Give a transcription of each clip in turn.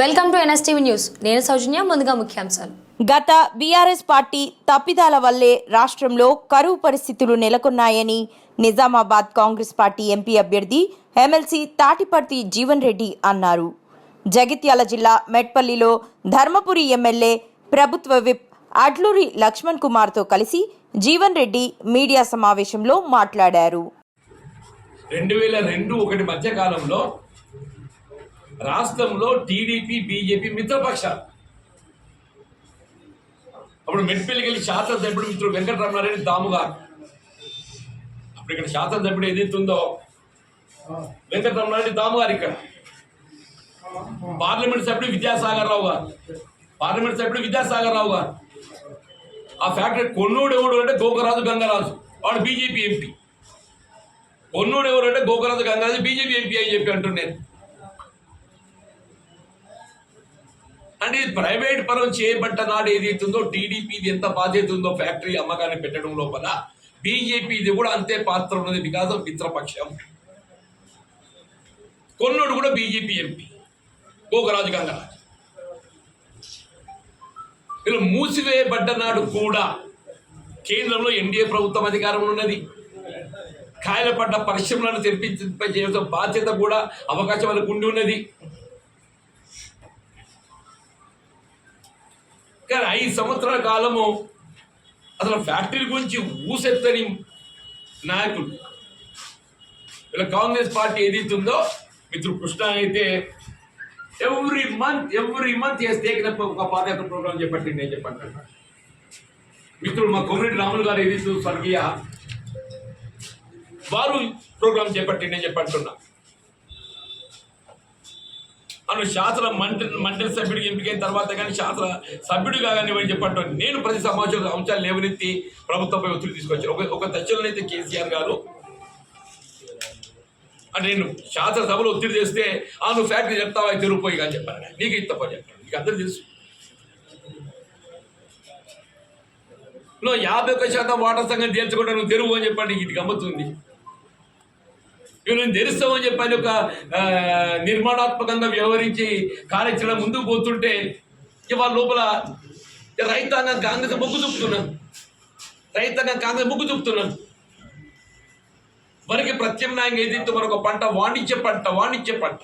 Welcome to NSTV news. నేను సౌజన్య ముందుగా ముఖ్యాంశాలు. గత బీఆర్ఎస్ పార్టీ తప్పిదాల వల్లే రాష్ట్రంలో కరువు పరిస్థితులు నెలకొన్నాయని నిజామాబాద్ కాంగ్రెస్ పార్టీ ఎంపీ అభ్యర్థి ఎమ్మెల్సీ తాటిపర్తి జీవన్ రెడ్డి అన్నారు. జగిత్యాల జిల్లా మెట్పల్లిలో ధర్మపురి ఎమ్మెల్యే ప్రభుత్వ విప్ అడ్లూరి లక్ష్మణ్ కుమార్తో కలిసి జీవన్ రెడ్డి మీడియా సమావేశంలో మాట్లాడారు. రెండు వేల రెండు ఒకటి మధ్య కాలంలో రాష్ట్రంలో టీడీపీ బీజేపీ మిత్రపక్షాలు. అప్పుడు మెట్పల్లికి వెళ్ళి శాసనసభ్యుడు మిత్రుడు వెంకటరమణారెడ్డి దాముగారు అప్పుడు ఇక్కడ శాసనసభ్యుడు ఏదైతుందో వెంకటరమణారెడ్డి దాముగారు ఇక్కడ. పార్లమెంట్ సభ్యుడు విద్యాసాగర్ రావు గారు. పార్లమెంట్ సభ్యుడు విద్యాసాగర్ రావు గారు. ఆ ఫ్యాక్టరీ కొన్నూడు ఎవడు అంటే గోకరాజు గంగరాజు. వాడు బీజేపీ ఎంపీ. కొన్నూడు ఎవరు అంటే గోకరాజు గంగరాజు బీజేపీ ఎంపీ అని చెప్పి అంటున్నాను. అంటే ప్రైవేట్ పరం చేయబడ్డ నాడు ఏదైతుందో టీడీపీది ఎంత బాధ్యత ఉందో ఫ్యాక్టరీ అమ్మకాన్ని పెట్టడం లోపల బీజేపీది కూడా అంతే పాత్ర ఉన్నది బికాస్ ఆఫ్ మిత్రపక్షం. కొన్నోడు కూడా బీజేపీ ఎంపీ గోకరాజు గంగరాజు ఇలా మూసివేయబడ్డ నాడు కూడా కేంద్రంలో ఎన్డీఏ ప్రభుత్వం అధికారంలో ఉన్నది. కాయలపడ్డ పరిశ్రమలను తెరిపించే బాధ్యత కూడా అవకాశం వాళ్ళకు ఉండి ఉన్నది. కానీ ఐదు సంవత్సరాల కాలము అసలు ఫ్యాక్టరీ గురించి ఊసెత్తని నాయకులు ఇలా కాంగ్రెస్ పార్టీ ఏదైతుందో మిత్రుడు కృష్ణ అయితే ఎవ్రీ మంత్ ఎవ్రీ మంత్ చేస్తే ఒక పాదయాత్ర ప్రోగ్రామ్ చెప్పండి నేను చెప్పండి. మిత్రుడు మా కొమ్మిరెడ్డి రాములు గారు ఏదైతే స్వర్గీయ వారు ప్రోగ్రామ్ చేపట్టి నేను చెప్పంటున్నా. అను శాస్త్ర మంత్రి మంత్రి సభ్యుడికి ఎంపికైన తర్వాత కానీ శాస్త్ర సభ్యుడిగా కానీ వాళ్ళు చెప్పట్టు నేను ప్రతి సమాచారం అంశాలు లేవనెత్తి ప్రభుత్వంపై ఒత్తిడి తీసుకొచ్చాను. ఒక ఒక దశలోనైతే కేసీఆర్ గారు అంటే నేను శాస్త్ర సభలో ఒత్తిడి చేస్తే ఆ నువ్వు ఫ్యాక్టరీ చెప్తావా? తిరుగుపోయి కానీ చెప్పాను. నీకు ఇది తప్ప చెప్పాను. నీకు అందరూ తెలుసు. నువ్వు యాభై ఒక్క శాతం వాటర్ సంఘం తేల్చుకుంటా నువ్వు తెరువు అని చెప్పండి. ఇది గమ్మతుంది వీళ్ళని నేను తెరుస్తామని చెప్పని ఒక నిర్మాణాత్మకంగా వ్యవహరించి కార్యాచరణ ముందుకు పోతుంటే ఇవాళ లోపల రైతాంగం కాంగ్రెస్ మొగ్గు చూపుతున్నాను రైతాంగం కాంగ్రెస్ మొగ్గు చూపుతున్నాను మనకి ప్రత్యామ్నాయంగా ఏదైతే మరొక పంట వాణిజ్య పంట వాణిజ్య పంట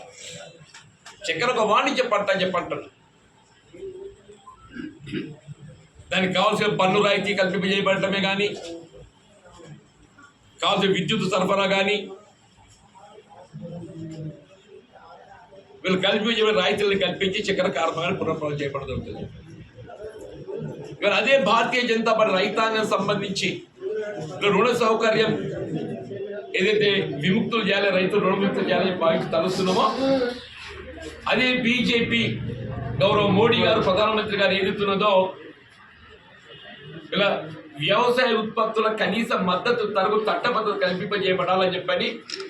చక్కెర ఒక వాణిజ్య పంట అని చెప్పంటారు దానికి కావాల్సిన పన్ను రాయితీ కల్పింపజేయబడటమే కానీ కావాల్సిన విద్యుత్ సరఫరా కానీ వీళ్ళు కల్పించే రాయితీలను కల్పించి చక్కెర కారణంగా పునఃప్రారం చేయడం జరుగుతుంది ఇవాళ అదే భారతీయ జనతా పార్టీ రైతాంగం సంబంధించి రుణ సౌకర్యం ఏదైతే విముక్తులు చేయాలి రైతులు రుణముక్తులు చేయాలని భావించి తలుస్తున్నామో అదే బీజేపీ గౌరవ మోడీ గారు ప్రధానమంత్రి గారు ఏదైతున్నదో ఇలా వ్యవసాయ ఉత్పత్తుల కనీస మద్దతు తరగు చట్టబద్ధత కల్పింపజేయబడాలని చెప్పని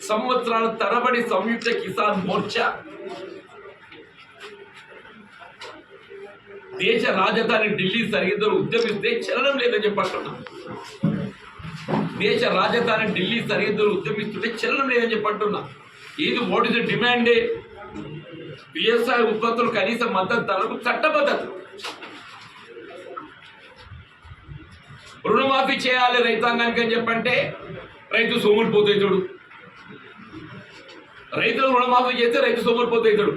సంవత్సరాల తరబడి సంయుక్త కిసాన్ మోర్చా దేశ రాజధాని ఢిల్లీ సరిహద్దులు ఉద్యమిస్తే చలనం లేదని చెప్పంటున్నా. దేశ రాజధాని ఢిల్లీ సరిహద్దులు ఉద్యమిస్తుంటే చలనం లేదని చెప్పంటున్నా. ఇది వాట్ ఇస్ డిమాండ్? డిమాండే వ్యవసాయ ఉత్పత్తులు కనీస మద్దతు ధరకు చట్టబద్ధత. రుణమాఫీ చేయాలి రైతాంగానికి అని చెప్పంటే రైతు సోముడిపోతాయి చూడు రైతులు రుణమాఫీ చేస్తే రైతు సోముడిపోతాయి చూడు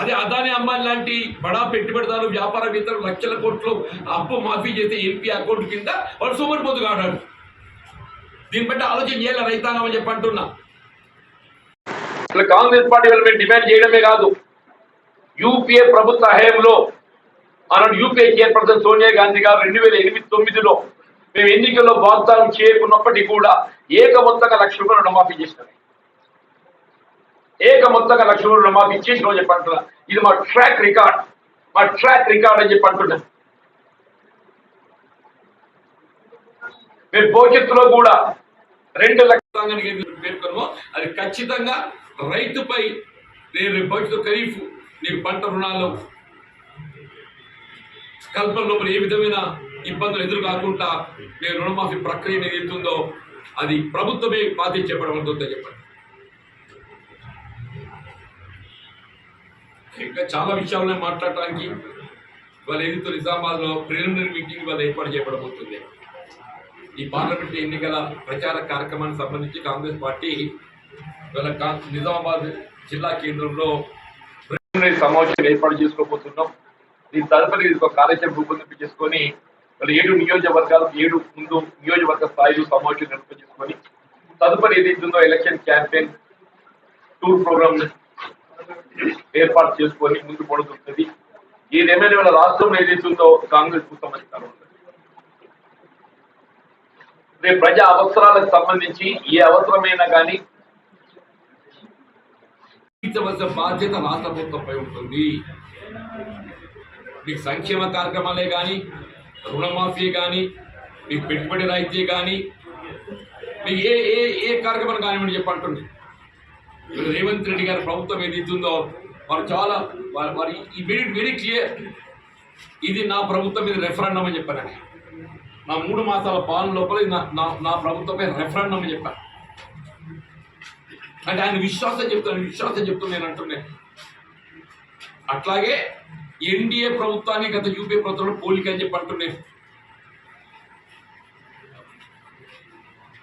అదే అదాని అంబానీ లాంటి బడా పెట్టుబడిదారులు వ్యాపారవేత్తలు లక్షల కోట్లు అప్పు మాఫీ చేస్తే ఎంపీ అకౌంట్ కింద వాడు సోమరిపోతు కాడాడు. దీన్ని బట్టి ఆలోచన చేయాలి రైతాంగం అని చెప్పి అంటున్నా. కాంగ్రెస్ పార్టీ వాళ్ళు మేము డిమాండ్ చేయడమే కాదు. యూపీఏ ప్రభుత్వ హయాంలో ఆనాడు యూపీఏ చైర్పర్సన్ సోనియా గాంధీ గారు రెండు వేల ఎనిమిది తొమ్మిదిలో మేము ఎన్నికల్లో వాగ్దానం చేయకున్నప్పటికీ కూడా ఏకమొత్తంగా లక్ష రూపాయలు రుణమాఫీ చేసినాం ఏక మొత్తంగా లక్ష రూపాయలు రుణమాఫీ ఇచ్చేసిన చెప్పి అంటున్నా. ఇది మా ట్రాక్ రికార్డ్ మా ట్రాక్ రికార్డ్ అని చెప్పి అంటున్నా. మేము భవిష్యత్తులో కూడా రెండు లక్షల పేర్కొనమో అది ఖచ్చితంగా రైతుపై నేను భవిష్యత్తు ఖరీఫ్ నీకు పంట రుణాలు కల్పన లోపల ఏ విధమైన ఇబ్బందులు ఎదురు కాకుండా నేను రుణమాఫీ ప్రక్రియ ఏదైతుందో అది ప్రభుత్వమే బాధ్యత చెప్పడం అవుతుందని చెప్పండి. ఇంకా చాలా విషయాలను మాట్లాడటానికి ఇవాళ ఏదైతే నిజామాబాద్లో ప్రిలిమినరీ మీటింగ్ ఇవాళ ఏర్పాటు చేయబడబోతుంది. ఈ పార్లమెంట్ ఎన్నికల ప్రచార కార్యక్రమానికి సంబంధించి కాంగ్రెస్ పార్టీ ఇవాళ నిజామాబాద్ జిల్లా కేంద్రంలో ప్రిలిమినరీ సమావేశం ఏర్పాటు చేసుకోబోతున్నాం. దీని తదుపరి ఇది ఒక కార్యాచరణ రూపొందింపు చేసుకొని మరి ఏడు నియోజకవర్గాలు ఏడు ముందు నియోజకవర్గ స్థాయిలో సమావేశం నిర్వహించుకొని తదుపరి ఏదైతుందో ఎలక్షన్ క్యాంపెయిన్ టూర్ ప్రోగ్రామ్ ఏర్పాటు చేసుకొని ముందు పడుతుంటుంది. ఏదేమైనా వాళ్ళ రాష్ట్రంలో ఏదైతుందో కాంగ్రెస్కు సంబంధించిన రేపు ప్రజా అవసరాలకు సంబంధించి ఏ అవసరమైనా కానీ తీర్చవలసిన బాధ్యత రాష్ట్ర ప్రభుత్వంపై ఉంటుంది. మీకు సంక్షేమ కార్యక్రమాలే కానీ రుణమాఫీ కానీ మీకు పెట్టుబడి రాయితీ కానీ మీకు ఏ ఏ ఏ కార్యక్రమం కానివ్వండి చెప్పంటుంది రేవంత్ రెడ్డి గారి ప్రభుత్వం ఏదైతుందో వారు చాలా వారు వారు ఈ మెడిట్ వెరీ క్లియర్ ఇది నా ప్రభుత్వం మీద రెఫరెండం అని చెప్పాను నా మూడు మాసాల పాలన లోపల నా- నా ప్రభుత్వంపై రెఫరెండం అని చెప్పాను. అంటే ఆయన విశ్వాసం చెప్తాను విశ్వాసం చెప్తాను నేను అంటున్నాను అట్లాగే ఎన్డీఏ ప్రభుత్వాన్ని గత యూపీఏ ప్రభుత్వంలో పోలిక అని చెప్పి అంటున్నాను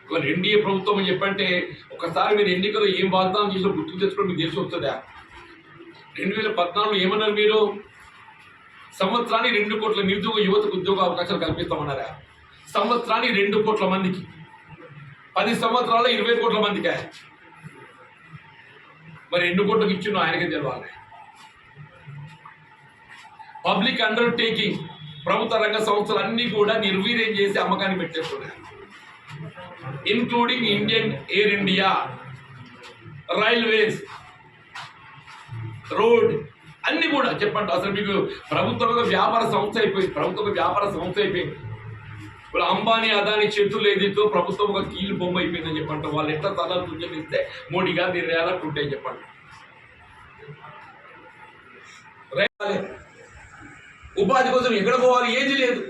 ఇవాళ ఎన్డీఏ ప్రభుత్వం అని చెప్పంటే ఒకసారి మీరు ఎన్నికల్లో ఏం వాగ్దానం చేసినా గుర్తుకు తెచ్చుకోవడం మీకు తెలిసి వస్తుందా? రెండు వేల పద్నాలుగులో ఏమన్నారు మీరు? సంవత్సరానికి రెండు కోట్ల నిరుద్యోగ యువతకు ఉద్యోగ అవకాశాలు కల్పిస్తామన్నారా? సంవత్సరానికి రెండు కోట్ల మందికి. పది సంవత్సరాల్లో ఇరవై కోట్ల మందికి? మరి ఎన్ని కోట్లకు ఇచ్చినో ఆయనకే తెలవాలి. పబ్లిక్ అండర్టేకింగ్ ప్రభుత్వ రంగ సంస్థలు అన్నీ కూడా నిర్వీర్యం చేసి అమ్మకాన్ని పెట్టేస్తున్నాయి including Indian air India railways road అన్ని కూడా చెప్పండి. అసలు మీకు ప్రభుత్వం ఒక వ్యాపార సంస్థ అయిపోయింది. ప్రభుత్వం ఒక వ్యాపార సంస్థ అయిపోయింది. ఇప్పుడు అంబానీ అదాని చేతులు ఏదైతే ప్రభుత్వం ఒక కీలు బొమ్మ అయిపోయిందని చెప్పండి. వాళ్ళు ఎట్లా తల తుంచనిస్తే మోడీ గారు నిర్ణయాలు అట్లుంటాయి చెప్పండి. ఉపాధి కోసం ఎక్కడ పోవాలి? ఏది లేదు.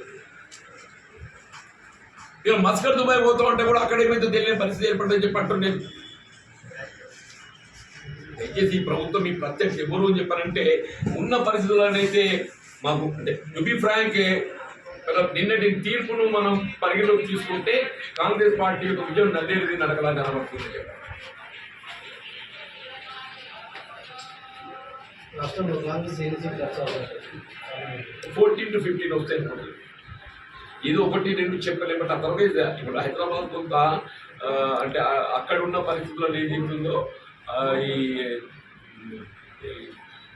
ఇక మస్కర్ దుబాయ్ పోతామంటే కూడా అక్కడ ఏమైతే తెలియని పరిస్థితి ఏర్పడిందని చెప్పి అంటున్నాను దయచేసి ఈ ప్రభుత్వం ఈ ప్రత్యక్ష ఎవరు అని చెప్పారంటే ఉన్న పరిస్థితులనైతే మాకు అంటే టు బి ఫ్రాంక్ నిన్నటి తీర్పును మనం పరిగణలోకి తీసుకుంటే కాంగ్రెస్ పార్టీ యొక్క విజయం నల్లేరిది నడకలా కనబడుతుంది రాష్ట్రంలో కాంగ్రెస్ ఎన్ని సీట్లు వచ్చారు ఫోర్టీన్ టు ఫిఫ్టీన్ వస్తాయి ఏదో ఒకటి రెండు చెప్పలేము బట్ అదర్వైజ్ ఇప్పుడు హైదరాబాద్ కొంత అంటే అక్కడ ఉన్న పరిస్థితుల్లో ఏదైతుందో ఈ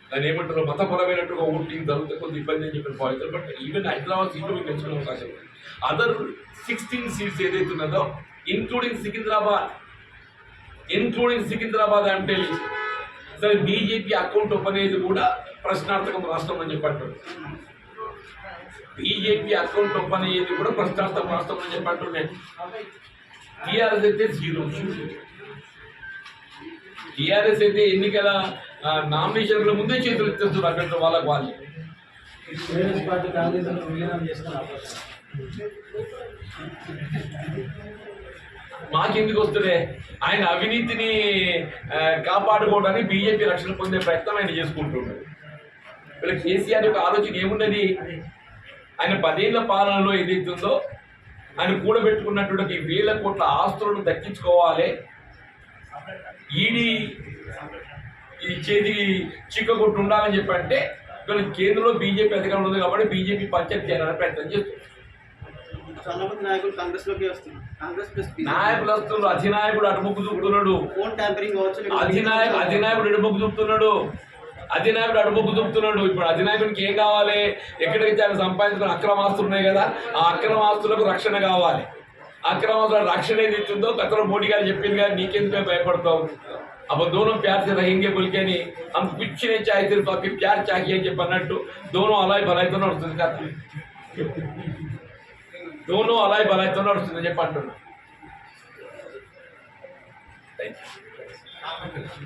దాని ఏమంటారు మతపరమైనట్టుగా ఓటింగ్ జరిగితే కొంత ఇబ్బంది అని చెప్పిన పాయింట్. బట్ ఈవెన్ హైదరాబాద్ సీట్లు మీకు పెంచుకునే అవకాశం ఉంది. అదర్ సిక్స్టీన్ సీట్స్ ఏదైతే ఉన్నదో ఇన్క్లూడింగ్ సికింద్రాబాద్ ఇన్క్లూడింగ్ సికింద్రాబాద్ అంటే సరే బీజేపీ అకౌంట్ ఓపెన్ అయ్యేది కూడా ప్రశ్నార్థకం రాష్ట్రం అని చెప్పంటారు బీజేపీ అకౌంట్ ఓపెన్ అయ్యేది కూడా ప్రశ్నార్థకం రాష్ట్రం అని చెప్పంటున్నాయి టీఆర్ఎస్ అయితే జీరో. టీఆర్ఎస్ అయితే ఎన్నికల నామినేషన్ల ముందే చేతులు ఎత్తేస్తారు అక్కడ వాళ్ళకి వాళ్ళు. మాకెందుకు వస్తుందే ఆయన అవినీతిని కాపాడుకోవడానికి బీజేపీ రక్షణ పొందే ప్రయత్నం ఆయన చేసుకుంటున్నాడు. వీళ్ళ కేసీఆర్ యొక్క ఆలోచన ఏమున్నది? ఆయన పదేళ్ళ పాలనలో ఏదైతుందో ఆయన కూడబెట్టుకున్నటువంటి వేల కోట్ల ఆస్తులను దక్కించుకోవాలి. ఈడీ ఈ చేతి చిక్కగొట్టు ఉండాలని చెప్పి అంటే వీళ్ళ కేంద్రంలో బీజేపీ అధికారంలో ఉంది కాబట్టి బీజేపీ పంచాయతీ చేయాలని ప్రయత్నం చేస్తుంది. నాయకులు వస్తున్నారు. అధినాయకుడు అటుముక్కు చూపుతున్నాడు. అధినాయకుడు అధినాయకుడు ఎడుముక్కు చూపుతున్నాడు. అధినాయకుడు అడుముక్కు చూపుతున్నాడు ఇప్పుడు అధినాయకుడికి ఏం కావాలి ఎక్కడికి ఆయన సంపాదించుకుని అక్రమ ఆస్తులు ఉన్నాయి కదా ఆ అక్రమ ఆస్తులకు రక్షణ కావాలి అక్రమ ఆస్తుల రక్షణ ఏది ఇస్తుందో గతంలో మోడీ గారు చెప్పింది కానీ నీకెందుకు భయపడతావు అప్పుడు దోనం ప్యార్ से रहेंगे बोल के नहीं हम कुछ नहीं चाहे सिर्फ आपकी प्यार चाहिए అని చెప్పి అన్నట్టు దోనం అలాయ్ బలాయితో నడుస్తుంది కదా దోనం అలాయ్ బలాయితో నడుస్తుంది అని చెప్పి అంటున్నా Thank you.